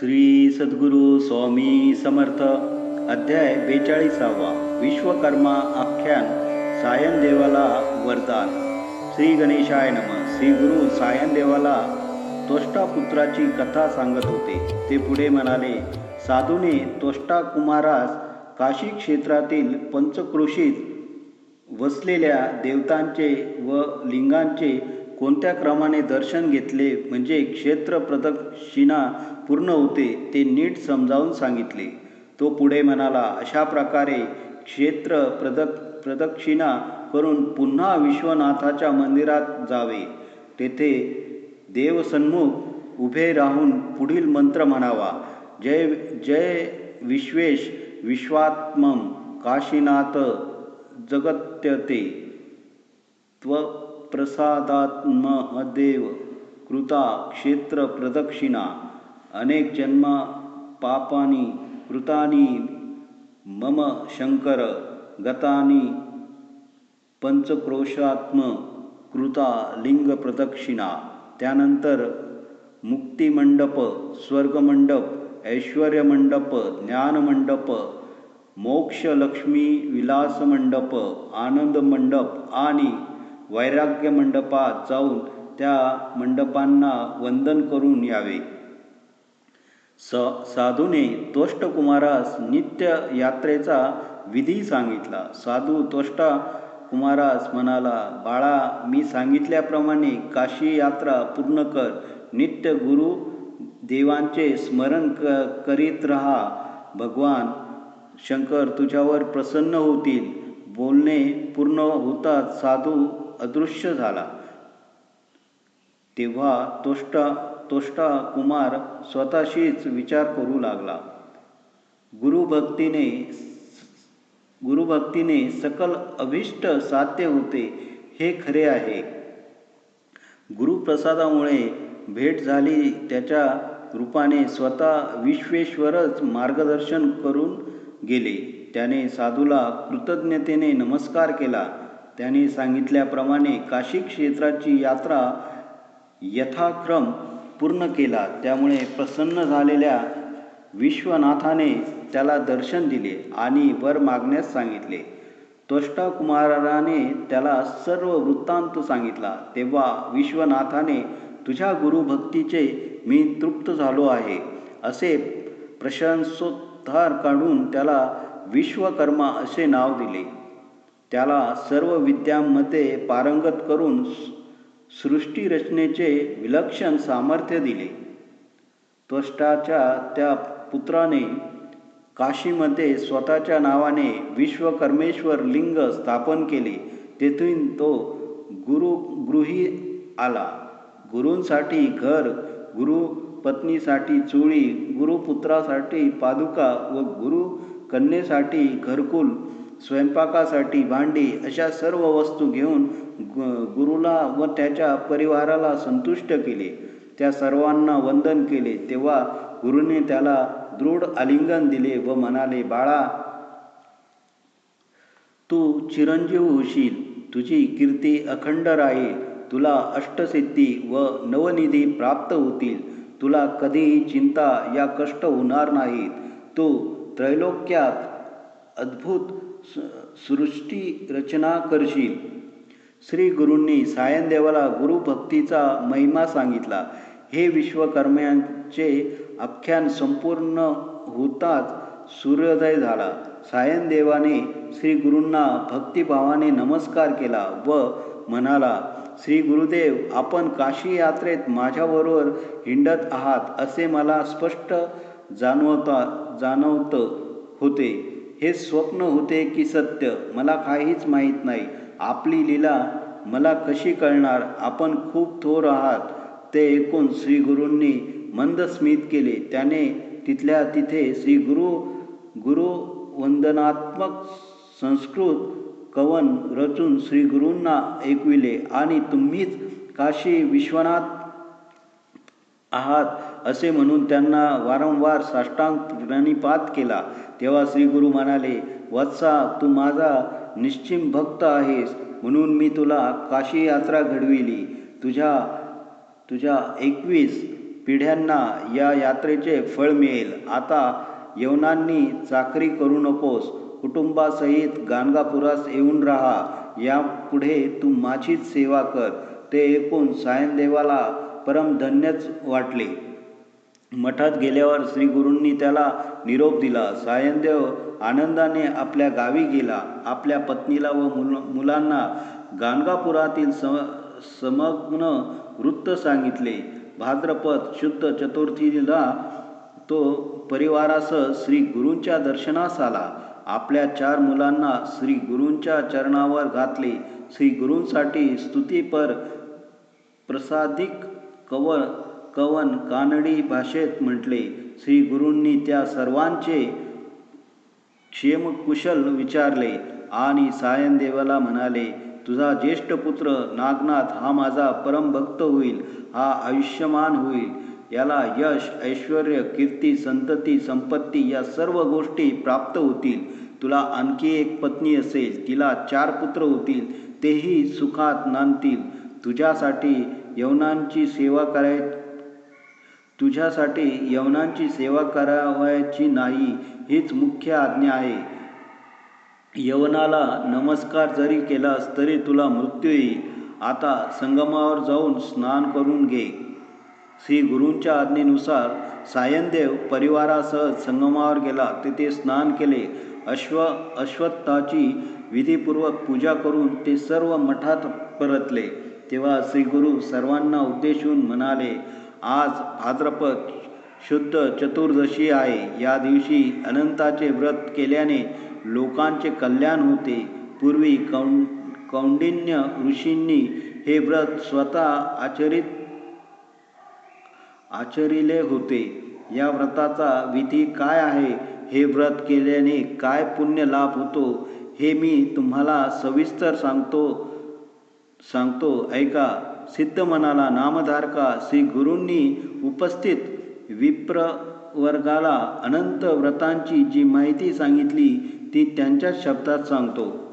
श्री सद्गुरू स्वामी समर्थ. अध्याय बेचाळीसावा. विश्वकर्मा आख्यान. सायन देवाला वरदान. श्री गणेशाय नम. श्री गुरु सायन देवाला तोष्टा पुत्राची कथा सांगत होते. ते पुढे म्हणाले साधूने तोष्टा कुमारास काशी क्षेत्रातील पंचक्रोशीत वसलेल्या देवतांचे व लिंगांचे कोणत्या क्रमाने दर्शन घेतले म्हणजे क्षेत्र प्रदक्षिणा पूर्ण होते ते नीट समजावून सांगितले. तो पुढे म्हणाला अशा प्रकारे क्षेत्र प्रदक प्रदक्षिणा करून पुन्हा विश्वनाथाच्या मंदिरात जावे. तेथे देवसन्मुख उभे राहून पुढील मंत्र म्हणावा. जय जय विश्वेश विश्वात्मम काशीनाथ जगत्यते. त्वप्रसादात्महदेव कृता क्षेत्र प्रदक्षिणा अनेक जन्म पापानी कृतानी मम शंकर गतानी पंचक्रोशात्म कृता लिंग प्रदक्षिणा त्यानंतर मुक्तिमंडप स्वर्गमंडप ऐश्वर्यमंडप ज्ञानमंडप मोक्षलक्ष्मी विलास मंडप आनंद मंडप आणि वैराग्य मंडपात जाऊन त्या मंडपांना वंदन करून यावे. स साधूने तोष्टकुमारास नित्य यात्रेचा विधी सांगितला. साधू तोष्टा कुमारास म्हणाला बाळा मी सांगितल्याप्रमाणे काशी यात्रा पूर्ण कर. नित्य गुरु देवांचे स्मरण क करीत रहा. भगवान शंकर तुझ्यावर प्रसन्न होतील. बोलणे पूर्ण होताच साधू अदृश्य झाला. तेव्हा तोष्टा तोष्टा कुमार स्वतःशीच विचार करू लागला. गुरुभक्तीने गुरुभक्तीने सकल अभिष्ट साध्य होते हे खरे आहे. गुरुप्रसादामुळे भेट झाली त्याच्या रूपाने स्वतः विश्वेश्वरच मार्गदर्शन करून गेले. त्याने साधूला कृतज्ञतेने नमस्कार केला. त्याने सांगितल्याप्रमाणे काशी क्षेत्राची यात्रा यथाक्रम पूर्ण केला. त्यामुळे प्रसन्न झालेल्या विश्वनाथाने त्याला दर्शन दिले आणि वर मागण्यास सांगितले. तोष्टा कुमाराने त्याला सर्व वृत्तांत सांगितला. तेव्हा विश्वनाथाने तुझ्या गुरुभक्तीचे मी तृप्त झालो आहे. असे प्रशंसोद्धार काढून त्याला विश्वकर्मा असे नाव दिले. त्याला सर्व विद्यांमध्ये पारंगत करून सृष्टी रचनेचे विलक्षण सामर्थ्य दिले. त्वष्टाच्या त्या पुत्राने काशीमध्ये स्वतःच्या नावाने विश्वकर्मेश्वर लिंग स्थापन केले. तेथून तो गुरु गृही आला. गुरूंसाठी घर गुरु पत्नीसाठी चोळी गुरुपुत्रासाठी पादुका व गुरु कन्येसाठी घरकुल स्वयंपाकासाठी भांडी अशा सर्व वस्तू घेऊन गुरुला व त्याच्या परिवाराला संतुष्ट केले. त्या सर्वांना वंदन केले. तेव्हा गुरुने त्याला दृढ आलिंगन दिले व म्हणाले बाळा तू चिरंजीव होशील. तुझी कीर्ती अखंड राहील तुला अष्टसिद्धी व नवनिधी प्राप्त होतील. तुला कधीही चिंता या कष्ट होणार नाहीत. तू त्रैलोक्यात अद्भुत सृष्टी रचना करशील. श्री गुरूंनी सायनदेवाला गुरुभक्तीचा महिमा सांगितला. हे विश्वकर्म्यांचे आख्यान संपूर्ण होताच सूर्योदय झाला. सायनदेवाने श्री गुरूंना भक्तिभावाने नमस्कार केला व म्हणाला श्री गुरुदेव आपण काशी यात्रेत माझ्याबरोबर हिंडत आहात असे मला स्पष्ट जाणवता जाणवत होते. हे स्वप्न होते की सत्य. मला काहीच माहीत नाही. आपली लीला मला कशी कळणार? आपण खूप थोर आहात. ते ऐकून श्रीगुरूंनी मंद स्मित केले. त्याने तिथल्या तिथे श्री गुरु गुरु वंदनात्मक संस्कृत कवन रचून श्रीगुरूंना ऐकविले. आणि तुम्हीच काशी विश्वनाथ आहात असे म्हणून त्यांना वारंवार साष्टांग प्रणिपात केला. तेव्हा श्री गुरु म्हणाले वत्सा तू माझा निश्चिम भक्त आहेस म्हणून मी तुला काशी यात्रा घडविली. तुझ्या तुझ्या एकवीस पिढ्यांना या यात्रेचे फळ मिळेल. आता यवनांनी चाकरी करू नकोस. कुटुंबासहित गाणगापुरास येऊन राहा. यापुढे तू माझीच सेवा कर. ते ऐकून सायनदेवाला परमधन्यच वाटले. मठात गेल्यावर श्रीगुरूंनी त्याला निरोप दिला. सायनदेव आनंदाने आपल्या गावी गेला. आपल्या पत्नीला व मुल मुलांना गाणगापुरातील सम समग्न वृत्त सांगितले. भाद्रपद शुद्ध चतुर्थीला तो परिवारासह श्री गुरूंच्या दर्शनास आला. आपल्या चार मुलांना श्री गुरूंच्या चरणावर घातले. श्री गुरूंसाठी स्तुतीपर प्रसादिक कव कवन कानडी भाषेत म्हटले. श्री गुरूंनी त्या सर्वांचे क्षेमकुशल विचारले आणि सायनदेवाला म्हणाले तुझा ज्येष्ठ पुत्र नागनाथ हा माझा परमभक्त होईल हा आयुष्यमान होईल. याला यश ऐश्वर कीर्ती संतती संपत्ती या सर्व गोष्टी प्राप्त होतील. तुला आणखी एक पत्नी असेल तिला चार पुत्र होतील तेही सुखात नांदतील. तुझ्यासाठी यवनांची सेवा कराय तुझ्यासाठी यवनांची सेवा करावयाची नाही हीच मुख्य आज्ञा आहे. यवनाला नमस्कार जरी केलास तरी तुला मृत्यू येईल. आता संगमावर जाऊन स्नान करून घे. श्री गुरूंच्या आज्ञेनुसार सायनदेव परिवारासह संगमावर गेला. तिथे स्नान केले. अश्व अश्वत्थाची विधीपूर्वक पूजा करून ते सर्व मठात परतले. तेव्हा श्री गुरु सर्वांना उद्देशून म्हणाले आज भाद्रपद शुद्ध चतुर्दशी आहे. या दिवशी अनंताचे व्रत केल्याने लोकांचे कल्याण होते. पूर्वी कौ कौंडिन्य ऋषींनी हे व्रत स्वतः आचरित आचरिले होते. या व्रताचा विधी काय आहे? हे व्रत केल्याने काय पुण्य लाभ होतो? हे मी तुम्हाला सविस्तर सांगतो. सांगतो ऐका सिद्ध मनाला नामधारका श्री गुरूंनी उपस्थित विप्र वर्गाला अनंत व्रतांची जी माहिती सांगितली ती त्यांच्याच शब्दात सांगतो.